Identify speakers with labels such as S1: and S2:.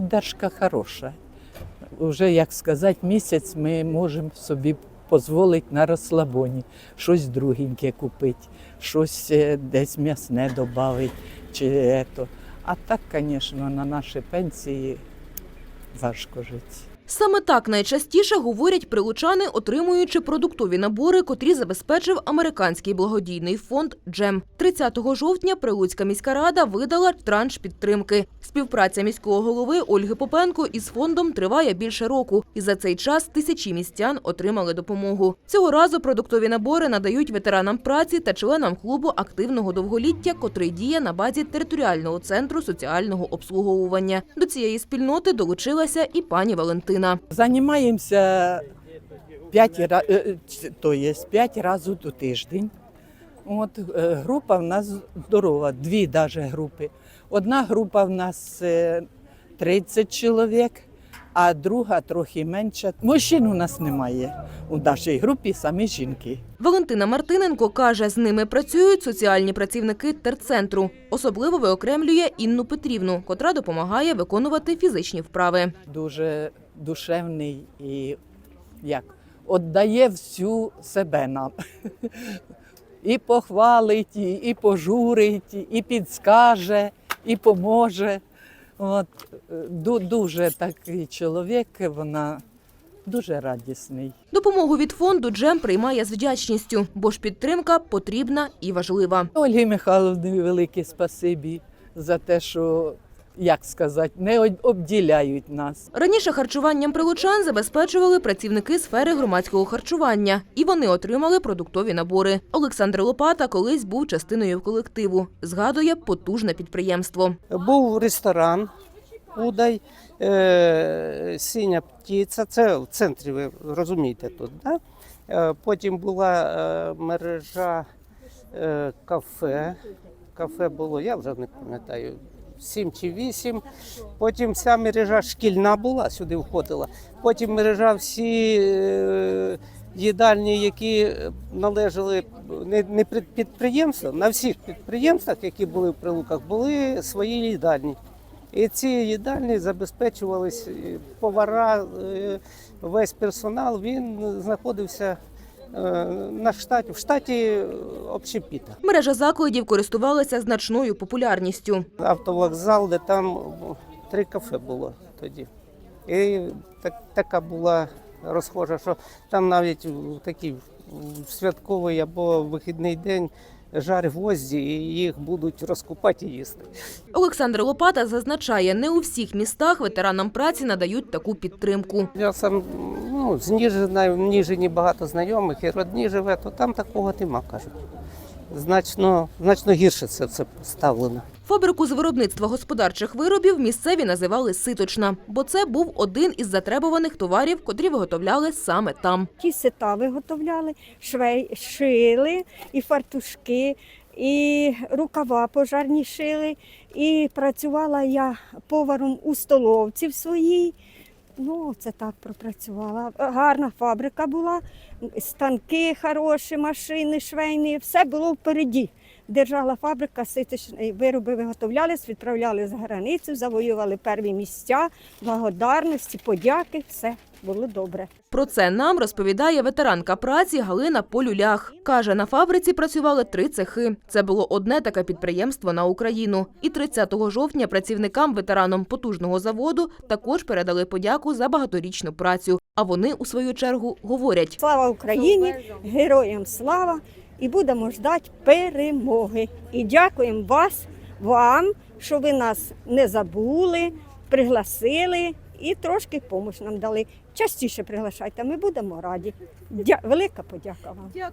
S1: підтримка хороша. Уже, як сказати, місяць ми можемо собі дозволити на розслабоні, щось другеньке купити, щось е, десь м'ясне додати. Чи ето. А так, звісно, на наші пенсії важко жити.
S2: Саме так найчастіше говорять прилучани, отримуючи продуктові набори, котрі забезпечив американський благодійний фонд Джем. 30 жовтня Прилуцька міська рада видала транш підтримки. Співпраця міського голови Ольги Попенко із фондом триває більше року, і за цей час тисячі містян отримали допомогу. Цього разу продуктові набори надають ветеранам праці та членам клубу активного довголіття, котрий діє на базі територіального центру соціального обслуговування. До цієї спільноти долучилася і пані Валентина.
S1: Займаємося п'ять, ра- е, е, п'ять разів у тиждень. От, е, група в нас здорова, дві навіть групи. Одна група в нас е, 30 чоловік, а друга трохи менша. Мужчин у нас немає. У нашій групі самі жінки.
S2: Валентина Мартиненко каже, з ними працюють соціальні працівники терцентру. Особливо виокремлює Інну Петрівну, котра допомагає виконувати фізичні вправи.
S1: Дуже душевний і як віддає всю себе нам. І похвалить, і, пожурить, і підскаже, і поможе. От, дуже такий чоловік, вона дуже радісний.
S2: Допомогу від фонду Джем приймає з вдячністю, бо ж підтримка потрібна і важлива.
S1: Ольгі Михайловні велике спасибі за те, що, як сказати, не обділяють нас.
S2: Раніше харчуванням прилучан забезпечували працівники сфери громадського харчування, і вони отримали продуктові набори. Олександр Лопата колись був частиною колективу. Згадує потужне підприємство.
S3: Був ресторан Удай, е, синя птиця, це в центрі, ви розумієте тут. Да? Е, потім була е, мережа кафе. Кафе було, я вже не пам'ятаю, 7 чи 8. Потім вся мережа шкільна була, сюди входила. Потім мережа всі е, їдальні, які належали не, не підприємствам, на всіх підприємствах, які були в прилуках, були свої їдальні. І ці їдальні забезпечувались повара, е, весь персонал, він знаходився на штаті, в штаті е, общепіта.
S2: Мережа закладів користувалася значною популярністю.
S3: Автовокзал, де там три кафе було тоді. І так, така була розхожа, що там навіть такий святковий або вихідний день жарь гвозді, і їх будуть розкупати і їсти.
S2: Олександр Лопата зазначає, не у всіх містах ветеранам праці надають таку підтримку.
S3: Я сам ну, з Ніжині багато знайомих, і родні живе, то там такого нема, кажуть. Значно, значно гірше це все поставлено.
S2: Фабрику з виробництва господарчих виробів місцеві називали «ситочна», бо це був один із затребуваних товарів, котрі виготовляли саме там.
S4: Ті сета виготовляли, швей шили, і фартушки, і рукава пожарні шили. І працювала я поваром у столовці в своїй. Ну, це так пропрацювала. Гарна фабрика була, станки хороші, машини, швейні, все було впереді. Держала фабрика, ситичні вироби виготовлялись, відправляли за границю, завоювали перві місця, благодарності, подяки, все було добре.
S2: Про це нам розповідає ветеранка праці Галина Полюлях. Каже, на фабриці працювали три цехи. Це було одне таке підприємство на Україну. І 30 жовтня працівникам ветеранам потужного заводу також передали подяку за багаторічну працю. А вони, у свою чергу, говорять.
S4: Слава Україні, героям слава! І будемо ждати перемоги. І дякуємо вас, вам, що ви нас не забули, пригласили і трошки допомогу нам дали. Частіше приглашайте, ми будемо раді. Дя... Велика подяка вам.